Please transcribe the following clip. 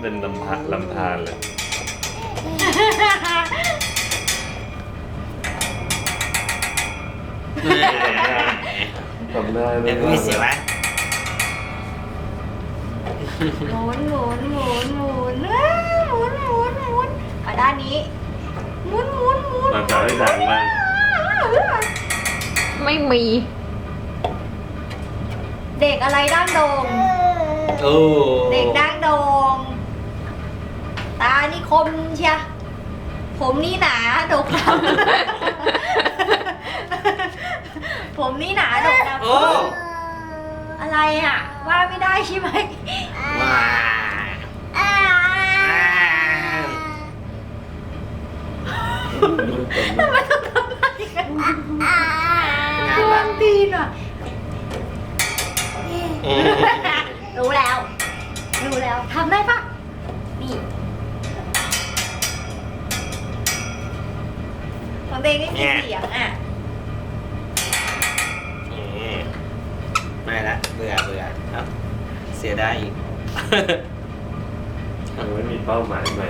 เป็นลำพาลำธารเลยทำได้ไหมเดี๋ยวมีเสียงไหมหมุนหมุนหมุนหมุนอ้าวหมุนหมุนหมุนมาด้านนี้หมุนหมุนหมุนมาจะให้ดังมากไม่มี เด็กอะไรดั้งโดง โอ้ เด็กดั้งโดงตา นี่คมเชียผมนี่หนาดกดำ ผมนี่หนาดกดำโอ้ อะไรอะ ว่าไม่ได้ใช่ไหมว้าทำไมต้องทำอะไรกันกวนตีนอะรู้แล้ว รู้แล้วทำได้ปะ ของเบงไม่มีเสียงอะไม่ละเบื่อเบื่อครับเสียดายอีกยังไม่มีเป้าหมายใหม่